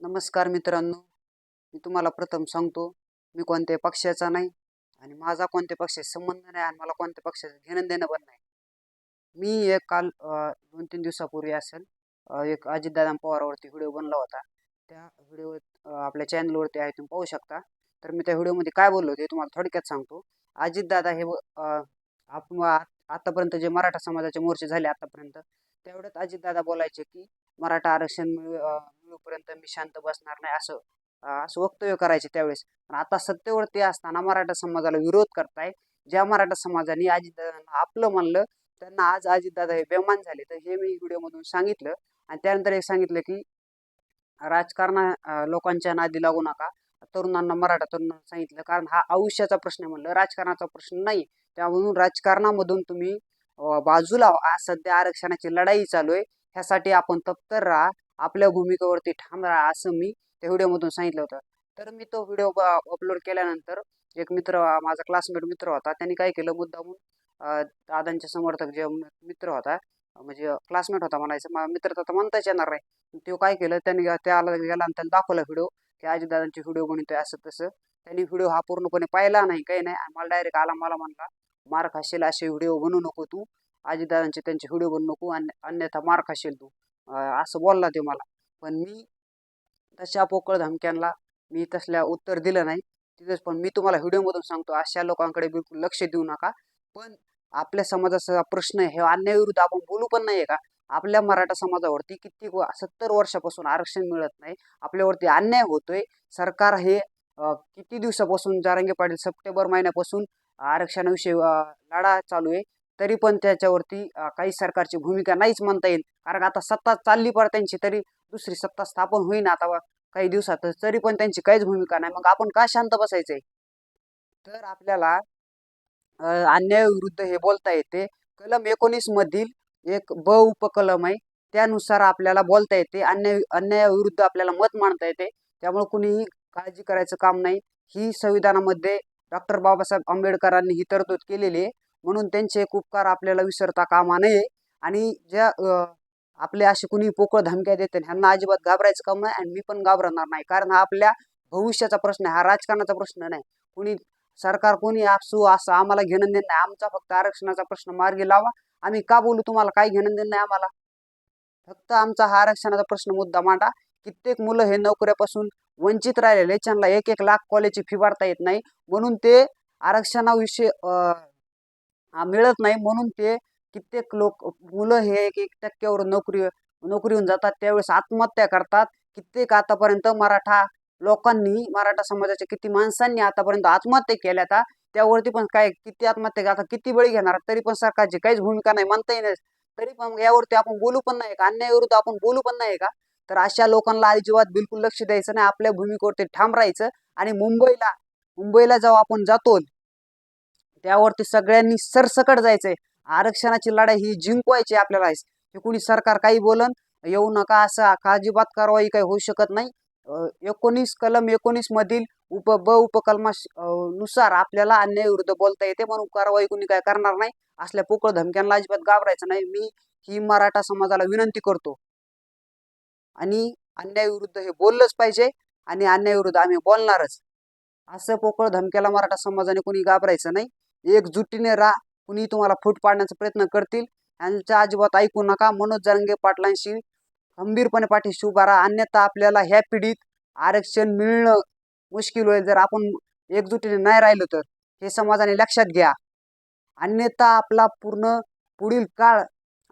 नमस्कार मित्रांनो. मी तुम्हाला प्रथम सांगतो मी कोणत्या पक्षाचा नाही आणि माझा कोणत्या पक्षाशी संबंध नाही आणि मला कोणत्या पक्षाचं घेणं देणं पण नाही. मी एक काल दोन तीन दिवसापूर्वी असेल एक अजितदादा पवारावरती व्हिडिओ बनला होता. त्या व्हिडिओ आपल्या चॅनलवरती आहे तुम्ही पाहू शकता. तर मी त्या व्हिडिओमध्ये काय बोललो ते तुम्हाला थोडक्यात सांगतो. अजितदादा हे व- आपण आतापर्यंत जे मराठा समाजाचे मोर्चे झाले आतापर्यंत तेवढ्यात अजितदादा बोलायचे की मराठा आरक्षण मिळूपर्यंत मी शांत बसणार नाही असं असं वक्तव्य करायचे त्यावेळेस. पण आता सत्तेवरती असताना मराठा समाजाला विरोध करताय. ज्या मराठा समाजाने अजितदादांना आपलं मानलं त्यांना आज अजितदादा हे बेमान झाले. तर हे मी व्हिडिओमधून सांगितलं. आणि त्यानंतर एक सांगितलं की राजकारणा लोकांच्या नादी लागू नका. तरुणांना मराठा तरुणांना सांगितलं. कारण हा आयुष्याचा प्रश्न आहे म्हणलं. राजकारणाचा प्रश्न नाही. त्यामधून राजकारणामधून तुम्ही बाजूला आज सध्या आरक्षणाची लढाई चालू आहे. ह्यासाठी आपण तप्तर राहा. आपल्या भूमिकेवरती ठाम राहा असं मी त्या व्हिडिओमधून सांगितलं होतं. तर मी तो व्हिडिओ अपलोड केल्यानंतर एक मित्र माझा क्लासमेट मित्र होता. त्यांनी काय केलं मुद्दामून दादांचे समर्थक जे मित्र होता म्हणजे क्लासमेट होता म्हणायचं मित्र तर म्हणताच येणार नाही. तो काय केलं त्यांनी त्याला गेला आणि त्याला दाखवला व्हिडिओ. की अजितदादांची व्हिडिओ बनवतोय असं तसं. त्यांनी व्हिडिओ हा पूर्णपणे पाहिला नाही काही नाही. मला डायरेक्ट आला मला म्हणला मार खाशील असे व्हिडिओ बनवू नको तू. अजितदादांचे त्यांचे व्हिडिओ बनवू नको. आणि अन्यथा मार खाशील तू. असं बोलला ते मला. पण मी तशा पोकळ धमक्यांना मी तसल्या उत्तर दिलं नाही. तिथेच पण मी तुम्हाला व्हिडिओमधून सांगतो अशा लोकांकडे बिलकुल लक्ष देऊ नका. पण आपल्या समाजाचा प्रश्न हे अन्यायाविरुद्ध आपण बोलू पण नाही का? आपल्या मराठा समाजावरती कित्येक सत्तर वर्षापासून आरक्षण मिळत नाही. आपल्यावरती अन्याय होतोय. सरकार हे किती दिवसापासून जारंगे पाटील सप्टेंबर महिन्यापासून आरक्षणाविषयी लढा चालू आहे. तरी पण त्याच्यावरती काही सरकारची भूमिका नाहीच म्हणता येईल. कारण आता सत्ता चालली पण त्यांची तरी दुसरी सत्ता स्थापन होईना आता काही दिवसात तरी पण त्यांची काहीच भूमिका नाही. मग आपण का शांत बसायचंय? तर आपल्याला अं, अन्यायाविरुद्ध हे बोलता येते. कलम एकोणीस मधील एक ब उपकलम आहे. त्यानुसार आपल्याला बोलता येते. अन्याय अन्यायाविरुद्ध आपल्याला मत मांडता येते. त्यामुळे कुणीही काळजी करायचं काम नाही. ही संविधानामध्ये डॉक्टर बाबासाहेब आंबेडकरांनी ही तरतूद केलेली आहे. म्हणून त्यांचे एक उपकार आपल्याला विसरता कामा नये. आणि ज्या आपले असे कुणी पोकळ धमक्या देते ह्यांना अजिबात घाबरायचं काम नाही आणि मी पण घाबरणार नाही. कारण हा आपल्या भविष्याचा प्रश्न आहे हा राजकारणाचा प्रश्न नाही. कुणी सरकार कोणी असू असं आम्हाला घेणं देणं नाही. आमचा फक्त आरक्षणाचा प्रश्न मार्गी लावा. आम्ही का बोलू तुम्हाला काही घेणं देणं नाही आम्हाला? फक्त आमचा हा आरक्षणाचा प्रश्न मुद्दा मांडा. कित्येक मुलं हे नोकऱ्यापासून वंचित राहिलेले त्यांना एक एक लाख कॉलेजची फी वाढता येत नाही. म्हणून ते आरक्षणाविषयी मिळत नाही. म्हणून ते कित्येक लोक मुलं हे एक एक टक्क्यावर नोकरी नोकरी होऊन जातात. त्यावेळेस आत्महत्या करतात. कित्येक आतापर्यंत मराठा लोकांनी मराठा समाजाच्या किती माणसांनी आतापर्यंत आत्महत्या केल्या आता त्यावरती पण काय किती आत्महत्या आता किती बळी घेणार तरी पण सरकारची काहीच भूमिका नाही म्हणता येईल तरी पण यावरती आपण बोलू पण नाही का अन्यायाविरुद्ध आपण बोलू पण नाही का? तर अशा लोकांना अजिबात बिलकुल लक्ष द्यायचं नाही. आपल्या भूमिकेवरती ठाम राहायचं. आणि मुंबईला मुंबईला जेव्हा आपण जातो त्यावरती सगळ्यांनी सरसकट जायचंय. आरक्षणाची लढाई ही जिंकवायची आपल्याला हे कुणी सरकार काही बोलन येऊ नका असं काळजीबात कारवाई काही होऊ शकत नाही. एकोणीस कलम एकोणीस मधील उप ब उपकलमा नुसार आपल्याला अन्याय विरुद्ध बोलता येते म्हणून कारवाई कुणी काय करणार नाही. असल्या पोकळ धमक्यांना अजिबात घाबरायचं नाही. मी ही मराठा समाजाला विनंती करतो. आणि अन्यायाविरुद्ध हे बोललंच पाहिजे आणि अन्यायाविरुद्ध आम्ही बोलणारच. असं पोकळ धमक्याला मराठा समाजाने कुणी घाबरायचं नाही. एकजुटीने राहा कुणी तुम्हाला फूट पाडण्याचा प्रयत्न करतील. यांच्या अजिबात ऐकू नका. मनोज जरंगे पाटलांशी खंबीरपणे पाठीशी उभा राहा. अन्यथा आपल्याला ह्या पिढीत आरक्षण मिळणं मुश्किल होईल. जर आपण एकजुटीने नाही राहिलो तर. हे समाजाने लक्षात घ्या. अन्यथा आपला पूर्ण पुढील काळ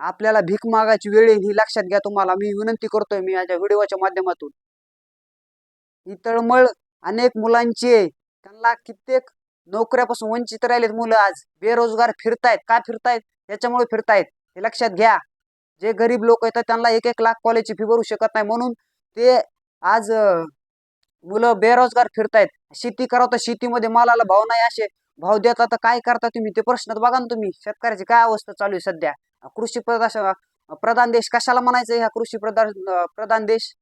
आपल्याला भीक मागायची वेळ येईल ही लक्षात घ्या तुम्हाला. मी विनंती करतोय मी माझ्या व्हिडिओच्या माध्यमातून. ही तळमळ अनेक मुलांची आहे त्यांना कित्येक नोकऱ्यापासून वंचित राहिलेत मुलं आज. बेरोजगार फिरतायत. का फिरतायत? याच्यामुळे फिरतायत. हे लक्षात घ्या. जे गरीब लोक येतात त्यांना एक एक लाख कॉलेजची फी भरू शकत नाही. म्हणून ते आज मुलं बेरोजगार फिरतायत. शेती करावं तर शेतीमध्ये मालाला भाव नाही असे. भाव देता तर काय करता तुम्ही? ते प्रश्न बघा ना तुम्ही. शेतकऱ्याची काय अवस्था चालू आहे सध्या? कृषी प्रदान प्रधान देश कशाला म्हणायचं? ह्या कृषी प्रधान प्रधान देश?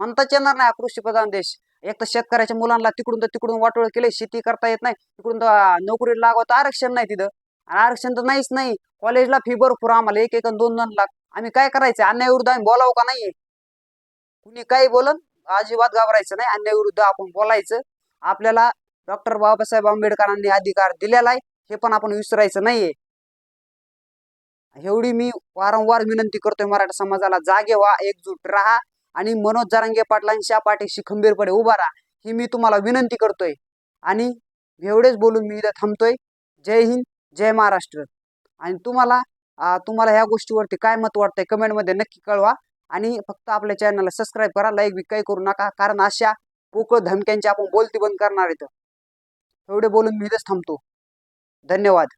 म्हणताच येणार नाही हा कृषी प्रधान देश. एक तर शेतकऱ्याच्या मुलांना तिकडून तर तिकडून वाटोळ केले शेती करता येत नाही. तिकडून तर नोकरी लागवत आरक्षण नाही तिथं. आणि आरक्षण तर नाहीच नाही. कॉलेजला फी भरपूर आम्हाला एक एक दोन दोन लाख. आम्ही काय करायचं? अन्यायाविरुद्ध आम्ही बोलावं का नाहीये? कुणी काही बोलन अजिबात घाबरायचं नाही. अन्यायविरुद्ध आपण बोलायचं. आपल्याला डॉक्टर बाबासाहेब आंबेडकरांनी अधिकार दिलेला आहे. हे पण आपण विसरायचं नाहीये. एवढी मी वारंवार विनंती करतोय मराठा समाजाला जागे व्हा एकजूट राहा. आणि मनोज जरांगे पाटलांच्या पाठीशी खंबीरपणे उभा राहा ही मी तुम्हाला विनंती करतोय. आणि एवढेच बोलून मी इथं थांबतोय. जय हिंद जय महाराष्ट्र. आणि तुम्हाला तुम्हाला ह्या गोष्टीवरती काय मत वाटतंय कमेंटमध्ये नक्की कळवा. आणि फक्त आपल्या चॅनलला सबस्क्राईब करा लाईक बी काही करू नका कारण अशा पोकळ धमक्यांची आपण बोलती बंद करणार इथं. एवढे बोलून मी इथंच थांबतो. धन्यवाद.